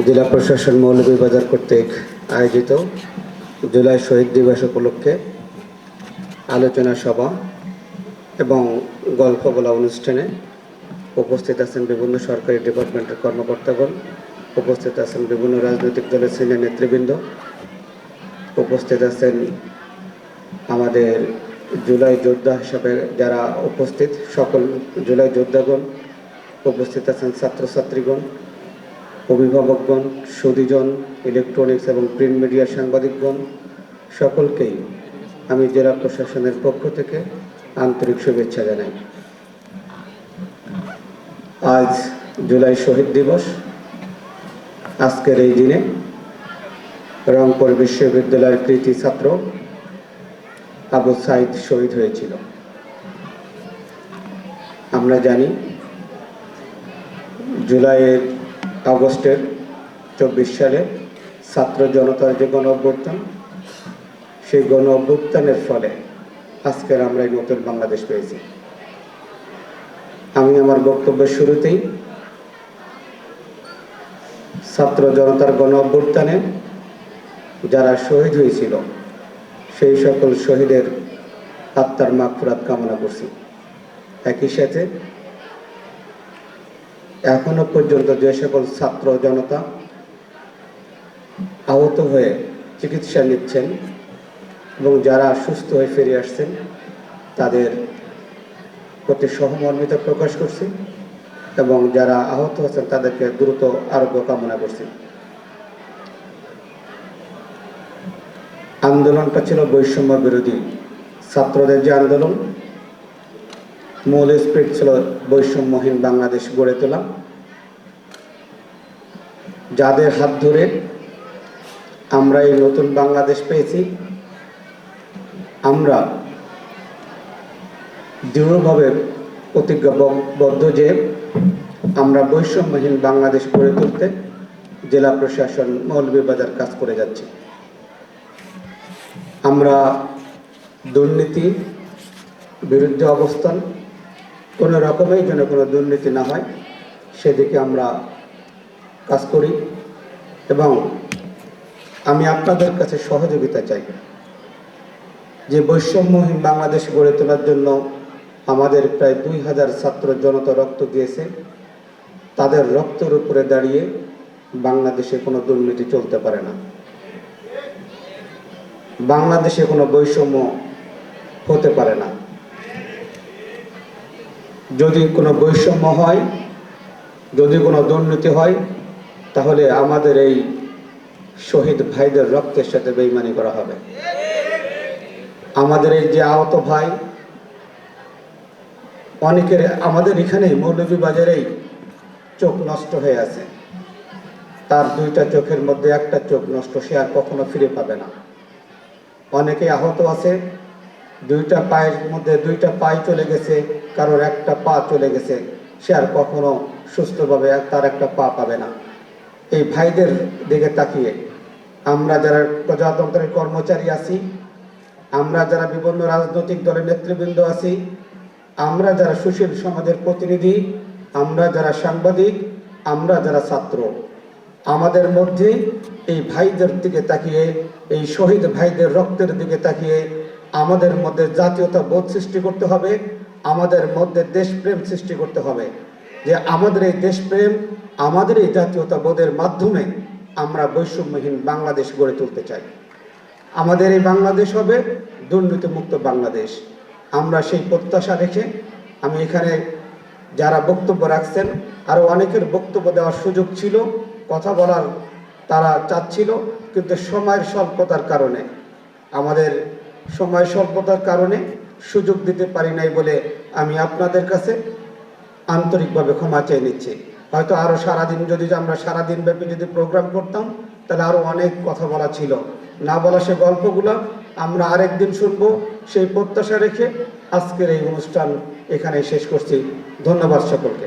জেলা প্রশাসন মৌলভীবাজার কর্তৃক আয়োজিত জুলাই শহীদ দিবস উপলক্ষে আলোচনা সভা এবং গল্প বলা অনুষ্ঠানে উপস্থিত আছেন বিভিন্ন সরকারি ডিপার্টমেন্টের কর্মকর্তাগণ, উপস্থিত আছেন বিভিন্ন রাজনৈতিক দলের সিনিয়র নেতৃবৃন্দ, উপস্থিত আছেন আমাদের জুলাই যোদ্ধা হিসাবে যারা উপস্থিত, সকল জুলাই যোদ্ধাগণ, উপস্থিত আছেন ছাত্রছাত্রীগণ অভিভাবকগণ সুদীজন ইলেকট্রনিক্স এবং প্রিন্ট মিডিয়ার সাংবাদিকগণ, সকলকেই আমি জেলা প্রশাসনের পক্ষ থেকে আন্তরিক শুভেচ্ছা জানাই। আজ জুলাই শহীদ দিবস। আজকের এই দিনে রংপুর বিশ্ববিদ্যালয়ের কৃতি ছাত্র আবু সাইদ শহীদ হয়েছিল। আমরা জানি, জুলাইয়ের আগস্টের চব্বিশ সালে ছাত্র জনতার যে গণ অভ্যুত্থান সেই গণ অভ্যুত্থানের ফলে আজকের আমরা এই নতুন বাংলাদেশ পেয়েছি। আমি আমার বক্তব্যের শুরুতেই ছাত্র জনতার গণ অভ্যুত্থানে যারা শহীদ হয়েছিল, সেই সকল শহীদের আত্মার মাগফিরাত কামনা করছি। একই সাথে এখনও পর্যন্ত যে সকল ছাত্র জনতা আহত হয়ে চিকিৎসা নিচ্ছেন এবং যারা সুস্থ হয়ে ফিরে আসছেন, তাদের প্রতি সহমর্মিতা প্রকাশ করছি এবং যারা আহত হচ্ছেন তাদেরকে দ্রুত আরোগ্য কামনা করছি। আন্দোলনটা ছিল বৈষম্য বিরোধী। ছাত্রদের যে আন্দোলন মূল স্পিরিট ছিল বৈষম্যহীন বাংলাদেশ গড়ে তোলা। যাদের হাত ধরে আমরা এই নতুন বাংলাদেশ পেয়েছি, আমরা দৃঢ়ভাবে প্রতিজ্ঞাবদ্ধ যে আমরা বৈষম্যহীন বাংলাদেশ গড়ে তুলতে জেলা প্রশাসন মৌলভীবাজার কাজ করে যাচ্ছে। আমরা দুর্নীতি বিরুদ্ধে অবস্থান কোনো রকমেই যেন কোনো দুর্নীতি না হয়, সেদিকে আমরা কাজ করি। এবং আমি আপনাদের কাছে সহযোগিতা চাই যে বৈষম্যহীন বাংলাদেশ গড়ে তোলার জন্য আমাদের প্রায় দুই হাজার ছাত্র জনতা রক্ত দিয়েছে। তাদের রক্তের উপরে দাঁড়িয়ে বাংলাদেশে কোনো দুর্নীতি চলতে পারে না। বাংলাদেশে কোনো বৈষম্য হতে পারে না। যদি কোনো বৈষম্য হয়, যদি কোনো দুর্নীতি হয়, তাহলে আমাদের এই শহীদ ভাইদের রক্তের সাথে বেইমানি করা হবে। আমাদের এই যে আহত ভাই, অনেকের, আমাদের এখানেই মৌলভীবাজারেই চোখ নষ্ট হয়ে আছে। তার দুইটা চোখের মধ্যে একটা চোখ নষ্ট, সে আর কখনো ফিরে পাবে না। অনেকে আহত আছে দুইটা পায়ের মধ্যে দুইটা পায়ে চলে গেছে, কারোর একটা পা চলে গেছে, সে আর কখনো সুস্থভাবে তার একটা পা পাবে না। এই ভাইদের দিকে তাকিয়ে আমরা যারা প্রজাতন্ত্রের কর্মচারী আছি, আমরা যারা বিভিন্ন রাজনৈতিক দলের নেতৃবৃন্দ আছি, আমরা যারা সুশীল সমাজের প্রতিনিধি, আমরা যারা সাংবাদিক, আমরা যারা ছাত্র, আমাদের মধ্যে এই ভাইদের দিকে তাকিয়ে, এই শহীদ ভাইদের রক্তের দিকে তাকিয়ে আমাদের মধ্যে জাতীয়তা বোধ সৃষ্টি করতে হবে, আমাদের মধ্যে দেশপ্রেম সৃষ্টি করতে হবে। যে আমাদের এই দেশপ্রেম, আমাদের এই জাতীয়তা বোধের মাধ্যমে আমরা বৈষম্যহীন বাংলাদেশ গড়ে তুলতে চাই। আমাদের এই বাংলাদেশ হবে দুর্নীতিমুক্ত বাংলাদেশ। আমরা সেই প্রত্যাশা রেখে আমি এখানে যারা বক্তব্য রাখছেন, আরও অনেকের বক্তব্য দেওয়ার সুযোগ ছিল, কথা বলার তারা চাচ্ছিল, কিন্তু সময়ের স্বল্পতার কারণে আমাদের সময় স্বল্পতার কারণে সুযোগ দিতে পারি নাই বলে আমি আপনাদের কাছে আন্তরিকভাবে ক্ষমা চেয়ে নিচ্ছি। হয়তো আরও সারাদিন যদি আমরা সারাদিন ব্যাপী যদি প্রোগ্রাম করতাম, তাহলে আরও অনেক কথা বলা ছিল। না বলা সে গল্পগুলো আমরা আরেকদিন শুনব। সেই প্রত্যাশা রেখে আজকের এই অনুষ্ঠান এখানে শেষ করছি। ধন্যবাদ সকলকে।